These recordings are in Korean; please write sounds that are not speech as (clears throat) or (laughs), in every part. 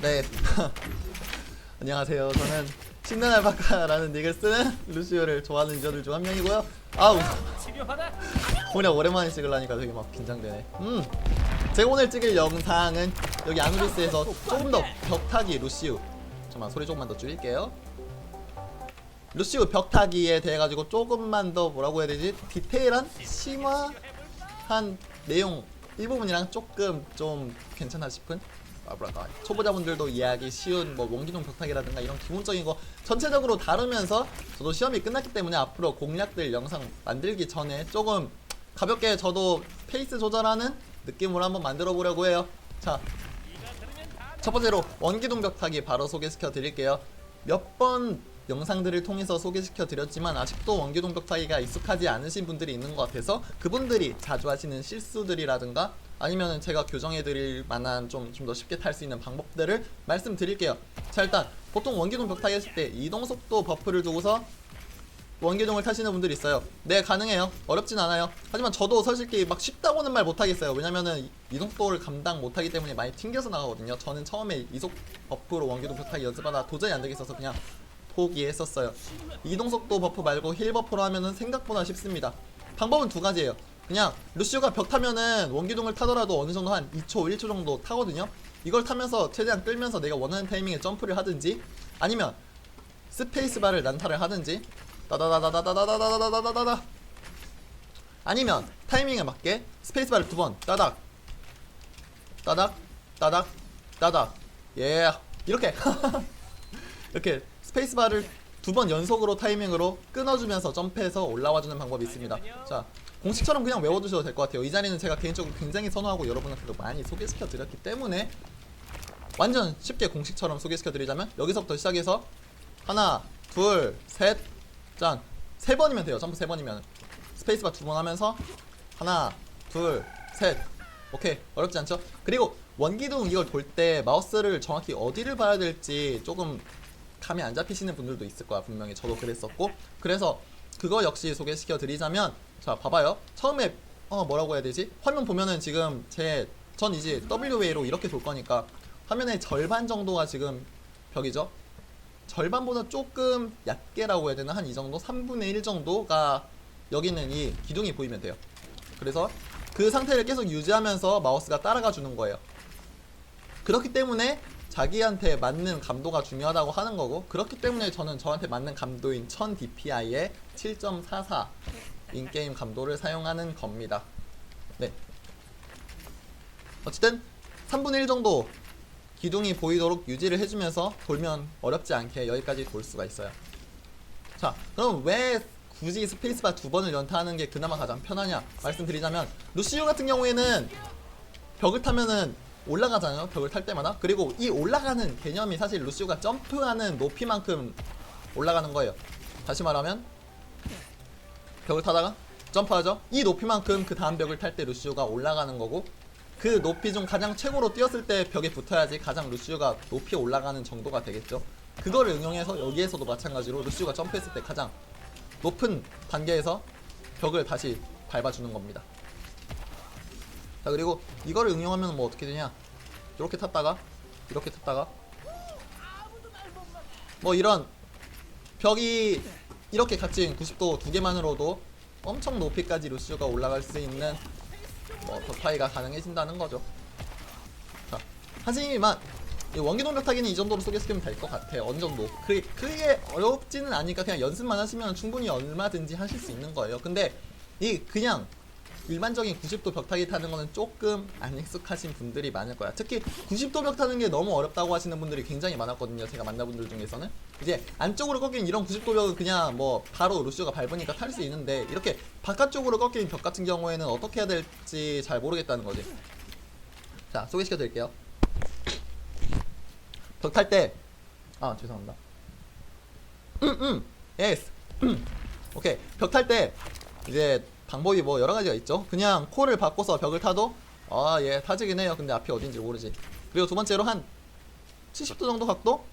네. (laughs) 안녕하세요. 저는 신난 알파카라는 닉을 쓰는 루시오를 좋아하는 유저들 중 한 명이고요. 아우. 오늘 오랜만에 찍으려니까 되게 막 긴장되네. 음. 제가 오늘 찍을 영상은 여기 아누비스에서 조금 더 벽타기 루시우. 잠깐만 소리 조금만 더 줄일게요. 루시우 벽타기에 대해 가지고 조금만 더 뭐라고 해야 되지? 디테일한 심화한 내용 일부분이랑 조금 좀 괜찮아 싶은 아, 뭐랄까 초보자분들도 이해하기 쉬운 뭐 원기둥 벽타기라든가 이런 기본적인 거 전체적으로 다루면서 저도 시험이 끝났기 때문에 앞으로 공략들 영상 만들기 전에 조금 가볍게 저도 페이스 조절하는 느낌으로 한번 만들어 보려고 해요. 자, 첫 번째로 원기둥 벽타기 바로 소개시켜 드릴게요. 몇번 영상들을 통해서 소개시켜 드렸지만 아직도 원기둥 벽타기가 익숙하지 않으신 분들이 있는 것 같아서 그분들이 자주 하시는 실수들이라든가 아니면은 제가 교정해 드릴 만한 좀 좀 더 쉽게 탈 수 있는 방법들을 말씀드릴게요. 자 일단 보통 원기둥 벽타기 했을 때 이동 속도 버프를 두고서 원기둥을 타시는 분들이 있어요. 네, 가능해요. 어렵진 않아요. 하지만 저도 솔직히 막 쉽다고는 말 못하겠어요. 왜냐면은 이- 이동속도를 감당 못하기 때문에 많이 튕겨서 나가거든요. 저는 처음에 이속 버프로 원기둥 벽타기 연습하다 도저히 안 되겠어서 그냥 포기했었어요. 이동속도 버프 말고 힐 버프로 하면은 생각보다 쉽습니다. 방법은 두 가지예요. 그냥 루시오가 벽 타면은 원기둥을 타더라도 어느 정도 한 2초, 1초 정도 타거든요. 이걸 타면서 최대한 끌면서 내가 원하는 타이밍에 점프를 하든지 아니면 스페이스바를 난타를 하든지 따다다다다다다다다다다다다. 아니면 타이밍에 맞게 스페이스바를 두 번 따닥 따닥 따닥 따닥. 예. 이렇게. (laughs) 이렇게 스페이스바를 두 번 연속으로 타이밍으로 끊어주면서 점프해서 올라와주는 방법이 있습니다 자 공식처럼 그냥 외워두셔도 될 것 같아요 이 자리는 제가 개인적으로 굉장히 선호하고 여러분한테도 많이 소개시켜 드렸기 때문에 완전 쉽게 공식처럼 소개시켜 드리자면 여기서부터 시작해서 하나, 둘, 셋, 짠. 세 번이면 돼요. 점프 세 번이면. 스페이스바 두 번 하면서 하나, 둘, 셋. 오케이. 어렵지 않죠? 그리고 원기둥 이걸 돌 때 마우스를 정확히 어디를 봐야 될지 조금 감이 안 잡히시는 분들도 있을 거야. 분명히 저도 그랬었고. 그래서 그거 역시 소개시켜 드리자면 자, 봐봐요. 처음에 어 뭐라고 해야 되지? 화면 보면은 지금 제 전 이제 WA로 이렇게 돌 거니까 화면의 절반 정도가 지금 벽이죠. 절반보다 조금 얕게라고 해야 되나 한 이 정도 3분의 1 정도가 여기는 이 기둥이 보이면 돼요. 그래서 그 상태를 계속 유지하면서 마우스가 따라가 주는 거예요. 그렇기 때문에 자기한테 맞는 감도가 중요하다고 하는 거고 그렇기 때문에 저는 저한테 맞는 감도인 1000 DPI의 7.44 인게임 감도를 사용하는 겁니다. 네. 어쨌든 3분의 1 정도 기둥이 보이도록 유지를 해주면서 돌면 어렵지 않게 여기까지 돌 수가 있어요. 자, 그럼 왜 굳이 스페이스바 두 번을 연타하는 게 그나마 가장 편하냐 말씀드리자면 루시오 같은 경우에는 벽을 타면은 올라가잖아요. 벽을 탈 때마다. 그리고 이 올라가는 개념이 사실 루시오가 점프하는 높이만큼 올라가는 거예요. 다시 말하면 벽을 타다가 점프하죠. 이 높이만큼 그 다음 벽을 탈 때 루시오가 올라가는 거고 그 높이 중 가장 최고로 뛰었을 때 벽에 붙어야지 가장 루시오가 높이 올라가는 정도가 되겠죠. 그거를 응용해서 여기에서도 마찬가지로 루시오가 점프했을 때 가장 높은 단계에서 벽을 다시 밟아주는 겁니다. 자 그리고 이거를 응용하면 뭐 어떻게 되냐? 이렇게 탔다가 이렇게 탔다가 뭐 이런 벽이 이렇게 갇힌 90도 두 개만으로도 엄청 높이까지 루시오가 올라갈 수 있는 뭐 벽타기가 가능해진다는 거죠. 자, 하지만 이 원기동 벽타기는 이 정도로 소개시키면 될 것 같아요. 어느 정도. 그게, 그게 어렵지는 않으니까 그냥 연습만 하시면 충분히 얼마든지 하실 수 있는 거예요. 근데 이 그냥 일반적인 90도 벽타기 타는 거는 조금 안 익숙하신 분들이 많을 거야. 특히 90도 벽 타는 게 너무 어렵다고 하시는 분들이 굉장히 많았거든요. 제가 만나본 분들 중에서는. 이제 안쪽으로 꺾인 이런 90도 벽은 그냥 뭐 바로 루시오가 밟으니까 탈 수 있는데 이렇게 바깥쪽으로 꺾인 벽 같은 경우에는 어떻게 해야 될지 잘 모르겠다는 거지. 자, 소개시켜 드릴게요. 벽 탈 때, 아, 죄송합니다. 음, 음, 예스. 음. 오케이. 벽 탈 때, 이제 방법이 뭐 여러 가지가 있죠. 그냥 코를 바꿔서 벽을 타도, 아, 예, 타지긴 해요. 근데 앞이 어딘지 모르지. 그리고 두 번째로 한 70도 정도 각도?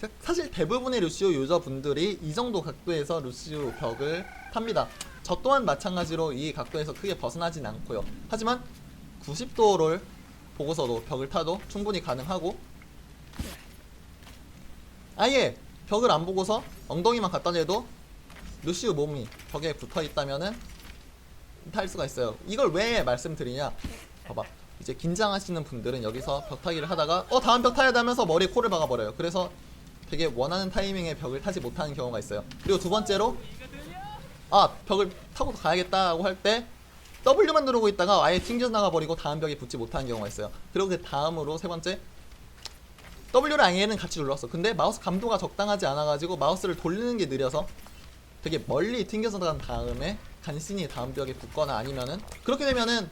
사- 사실 대부분의 루시오 유저분들이 이 정도 각도에서 루시오 벽을 탑니다. 저 또한 마찬가지로 이 각도에서 크게 벗어나진 않고요. 하지만 90도를 보고서도 벽을 타도 충분히 가능하고 아예 벽을 안 보고서 엉덩이만 갖다 대도 루시우 몸이 벽에 붙어 있다면은 탈 수가 있어요. 이걸 왜 말씀드리냐? 봐봐. 이제 긴장하시는 분들은 여기서 벽타기를 하다가 어 다음 벽 타야 되면서 머리에 코를 박아버려요. 그래서 되게 원하는 타이밍에 벽을 타지 못하는 경우가 있어요. 그리고 두 번째로 아 벽을 타고 가야겠다고 할 때 W만 누르고 있다가 아예 튕겨 나가 버리고 다음 벽에 붙지 못하는 경우가 있어요. 그리고 그 다음으로 세 번째 W랑 A는 같이 눌렀어. 근데 마우스 감도가 적당하지 않아가지고 마우스를 돌리는 게 느려서 되게 멀리 튕겨서 간 다음에 간신히 다음 벽에 붙거나 아니면은 그렇게 되면은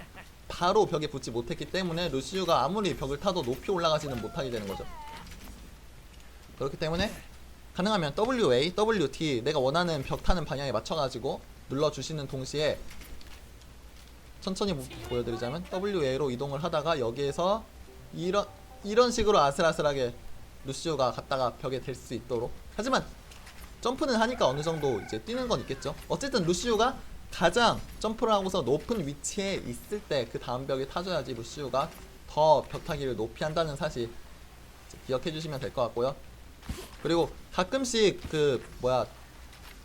바로 벽에 붙지 못했기 때문에 루시우가 아무리 벽을 타도 높이 올라가지는 못하게 되는 거죠. 그렇기 때문에 가능하면 WA, WT 내가 원하는 벽 타는 방향에 맞춰가지고 눌러주시는 동시에 천천히 보- 보여드리자면 WA로 이동을 하다가 여기에서 이런 이런 식으로 아슬아슬하게 루시오가 갔다가 벽에 댈 수 있도록 하지만 점프는 하니까 어느 정도 이제 뛰는 건 있겠죠 어쨌든 루시오가 가장 점프를 하고서 높은 위치에 있을 때 그 다음 벽에 타줘야지 루시오가 더 벽타기를 높이 한다는 사실 기억해 주시면 될 것 같고요 그리고 가끔씩 그 뭐야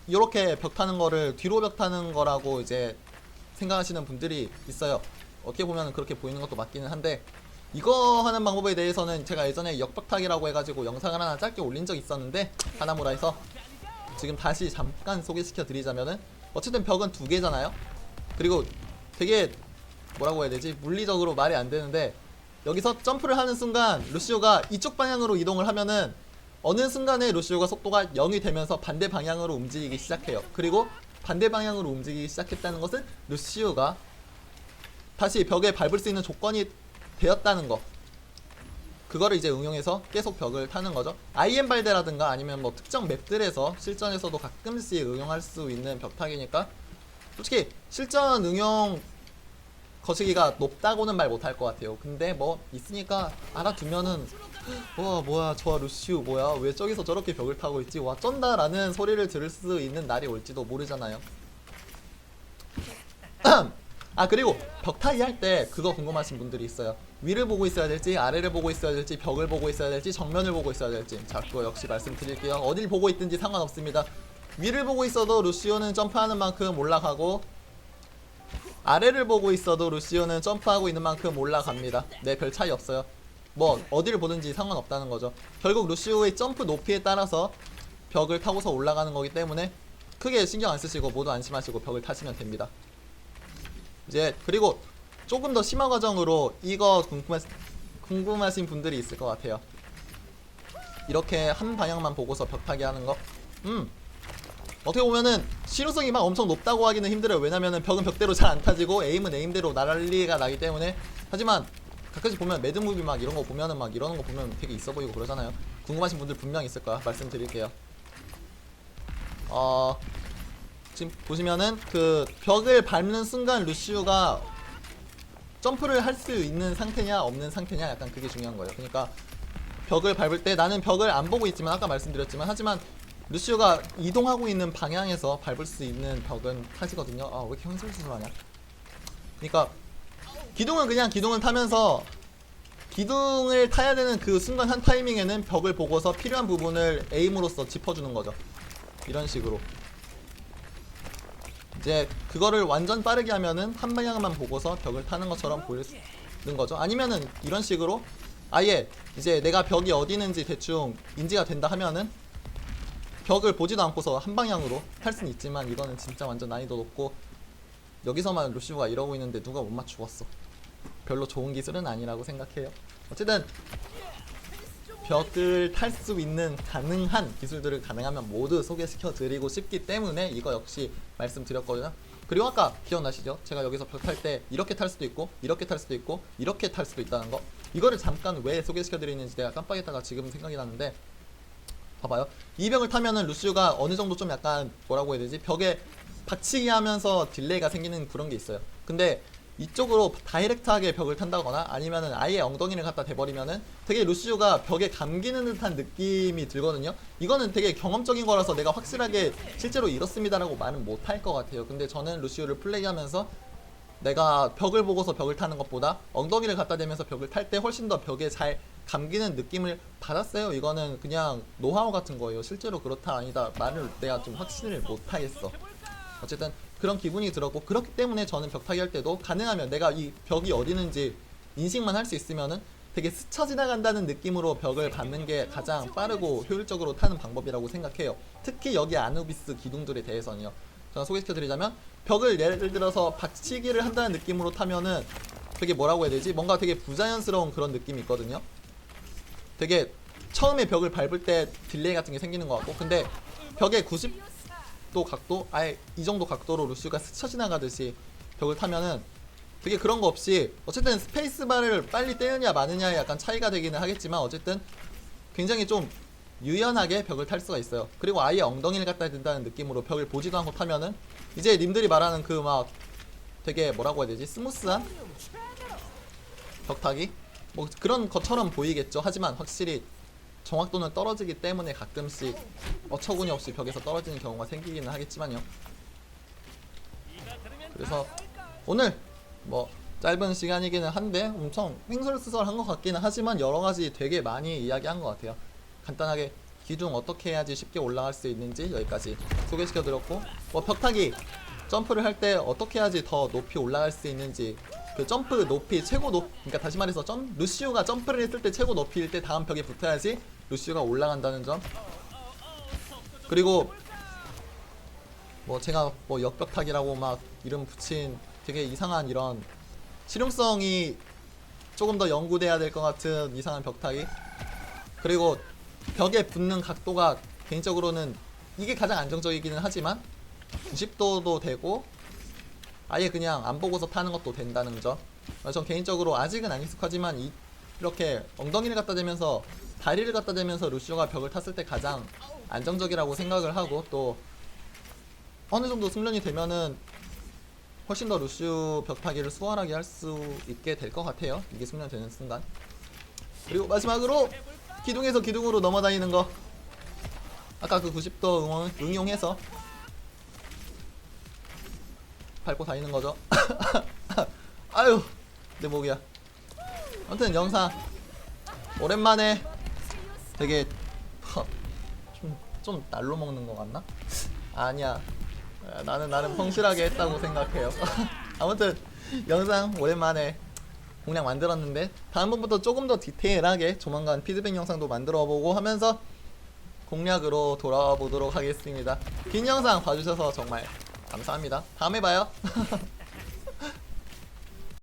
이렇게 벽 타는 거를 뒤로 벽 타는 거라고 이제 생각하시는 분들이 있어요. 어떻게 보면 그렇게 보이는 것도 맞기는 한데 이거 하는 방법에 대해서는 제가 예전에 역벽타기라고 해가지고 영상을 하나 짧게 올린 적 있었는데 하나무라에서 지금 다시 잠깐 소개시켜 드리자면은 어쨌든 벽은 두 개잖아요. 그리고 되게 뭐라고 해야 되지 물리적으로 말이 안 되는데 여기서 점프를 하는 순간 루시오가 이쪽 방향으로 이동을 하면은 어느 순간에 루시오가 속도가 0이 되면서 반대 방향으로 움직이기 시작해요. 그리고 반대 방향으로 움직이기 시작했다는 것은 루시오가 다시 벽에 밟을 수 있는 조건이 되었다는 거. 그거를 이제 응용해서 계속 벽을 타는 거죠. IM 발대라든가 아니면 뭐 특정 맵들에서 실전에서도 가끔씩 응용할 수 있는 벽타기니까 솔직히 실전 응용 거시기가 높다고는 말 못할 것 같아요. 근데 뭐 있으니까 알아두면은 와 뭐야 저 루시우 뭐야 왜 저기서 저렇게 벽을 타고 있지 와 쩐다라는 소리를 들을 수 있는 날이 올지도 모르잖아요. (clears throat) 아 그리고 벽 타기 할 때 그거 궁금하신 분들이 있어요. 위를 보고 있어야 될지 아래를 보고 있어야 될지 벽을 보고 있어야 될지 정면을 보고 있어야 될지 자 그거 역시 말씀드릴게요. 어딜 보고 있든지 상관없습니다. 위를 보고 있어도 루시오는 점프하는 만큼 올라가고 아래를 보고 있어도 루시오는 점프하고 있는 만큼 올라갑니다. 네, 별 차이 없어요. 뭐 어디를 보든지 상관없다는 거죠. 결국 루시오의 점프 높이에 따라서 벽을 타고서 올라가는 거기 때문에 크게 신경 안 쓰시고 모두 안심하시고 벽을 타시면 됩니다. 이제 그리고 조금 더 심화 과정으로 이거 궁금하, 궁금하신 분들이 있을 것 같아요. 이렇게 한 방향만 보고서 벽 타기 하는 거. 음. 어떻게 보면은 실효성이 막 엄청 높다고 하기는 힘들어요. 왜냐면은 벽은 벽대로 잘 안 타지고 에임은 에임대로 날리가 나기 때문에. 하지만 가끔씩 보면 매드무비 막 이런 거 보면은 막 이러는 거 보면 되게 있어 보이고 그러잖아요. 궁금하신 분들 분명 있을 거야. 말씀드릴게요. 어 지금 보시면은 그 벽을 밟는 순간 루시우가 점프를 할 수 있는 상태냐 없는 상태냐 약간 그게 중요한 거예요. 그러니까 벽을 밟을 때 나는 벽을 안 보고 있지만 아까 말씀드렸지만 하지만 루시오가 이동하고 있는 방향에서 밟을 수 있는 벽은 타지거든요. 아, 왜 이렇게 흥설수설하냐? 그러니까 기둥은 그냥 기둥을 타면서 기둥을 타야 되는 그 순간 한 타이밍에는 벽을 보고서 필요한 부분을 에임으로써 짚어주는 거죠. 이런 식으로. 이제 그거를 완전 빠르게 하면은 한 방향만 보고서 벽을 타는 것처럼 보이는 거죠. 아니면은 이런 식으로 아예 이제 내가 벽이 어디 있는지 대충 인지가 된다 하면은 벽을 보지도 않고서 한 방향으로 탈 수는 있지만 이거는 진짜 완전 난이도 높고 여기서만 루시우가 이러고 있는데 누가 못 맞추었어. 별로 좋은 기술은 아니라고 생각해요. 어쨌든 벽을 탈 수 있는 가능한 기술들을 가능하면 모두 소개시켜 드리고 싶기 때문에 이거 역시 말씀드렸거든요. 그리고 아까 기억나시죠? 제가 여기서 벽 탈 때 이렇게 탈 수도 있고 이렇게 탈 수도 있고 이렇게 탈 수도 있다는 거. 이거를 잠깐 왜 소개시켜 드리는지 내가 깜빡했다가 지금 생각이 났는데 봐봐요. 이 벽을 타면은 루시우가 어느 정도 좀 약간 뭐라고 해야 되지? 벽에 받치기 하면서 딜레이가 생기는 그런 게 있어요. 근데 이쪽으로 다이렉트하게 벽을 탄다거나 아니면은 아예 엉덩이를 갖다 대버리면은 되게 루시우가 벽에 감기는 듯한 느낌이 들거든요. 이거는 되게 경험적인 거라서 내가 확실하게 실제로 이렇습니다라고 말은 못할 것 같아요. 근데 저는 루시우를 플레이하면서 내가 벽을 보고서 벽을 타는 것보다 엉덩이를 갖다 대면서 벽을 탈 때 훨씬 더 벽에 잘 감기는 느낌을 받았어요. 이거는 그냥 노하우 같은 거예요. 실제로 그렇다 아니다 말을 내가 좀 확신을 못 하겠어. 어쨌든 그런 기분이 들었고 그렇기 때문에 저는 벽타기 할 때도 가능하면 내가 이 벽이 어디 있는지 인식만 할 수 있으면은 되게 스쳐 지나간다는 느낌으로 벽을 밟는 게 가장 빠르고 효율적으로 타는 방법이라고 생각해요. 특히 여기 아누비스 기둥들에 대해서는요. 제가 소개시켜 드리자면 벽을 예를 들어서 박치기를 한다는 느낌으로 타면은 되게 뭐라고 해야 되지? 뭔가 되게 부자연스러운 그런 느낌이 있거든요. 되게 처음에 벽을 밟을 때 딜레이 같은 게 생기는 것 같고 근데 벽의 90 도 각도 아예 이 정도 각도로 루시가 스쳐 지나가듯이 벽을 타면은 되게 그런 거 없이 어쨌든 스페이스바를 빨리 떼느냐 마느냐에 약간 차이가 되기는 하겠지만 어쨌든 굉장히 좀 유연하게 벽을 탈 수가 있어요. 그리고 아예 엉덩이를 갖다 댄다는 느낌으로 벽을 보지도 않고 타면은 이제 님들이 말하는 그 막 되게 뭐라고 해야 되지 스무스한 벽타기 뭐 그런 것처럼 보이겠죠. 하지만 확실히 정확도는 떨어지기 때문에 가끔씩 어처구니 없이 벽에서 떨어지는 경우가 생기기는 하겠지만요. 그래서 오늘 뭐 짧은 시간이기는 한데 엄청 횡설수설한 것 같기는 하지만 여러 가지 되게 많이 이야기한 것 같아요. 간단하게 기둥 어떻게 해야지 쉽게 올라갈 수 있는지 여기까지 소개시켜 드렸고 뭐 벽타기 점프를 할 때 어떻게 해야지 더 높이 올라갈 수 있는지 그 점프 높이 최고 높 그러니까 다시 말해서 점 루시우가 점프를 했을 때 최고 높이일 때 다음 벽에 붙어야지 루시우가 올라간다는 점 그리고 뭐 제가 뭐 역벽타기라고 막 이름 붙인 되게 이상한 이런 실용성이 조금 더 연구돼야 될 것 같은 이상한 벽타기 그리고 벽에 붙는 각도가 개인적으로는 이게 가장 안정적이기는 하지만 90도도 되고 아예 그냥 안 보고서 타는 것도 된다는 점. 어, 전 개인적으로 아직은 안 익숙하지만 이, 이렇게 엉덩이를 갖다 대면서 다리를 갖다 대면서 루시오가 벽을 탔을 때 가장 안정적이라고 생각을 하고 또 어느 정도 숙련이 되면은 훨씬 더 루시우 벽타기를 수월하게 할 수 있게 될 것 같아요. 이게 숙련되는 순간. 그리고 마지막으로 기둥에서 기둥으로 넘어다니는 거. 아까 그 90도 응원, 응용해서 밟고 다니는 거죠. (laughs) 아유, 내 목이야. 아무튼 영상 오랜만에 되게 좀, 좀 날로 먹는 거 같나? 아니야. 아, 나는 나는 성실하게 했다고 생각해요. (laughs) 아무튼 영상 오랜만에 공략 만들었는데 다음번부터 조금 더 디테일하게 조만간 피드백 영상도 만들어보고 하면서 공략으로 돌아와 보도록 하겠습니다. 긴 영상 봐주셔서 정말 감사합니다. 다음에 봐요. (laughs)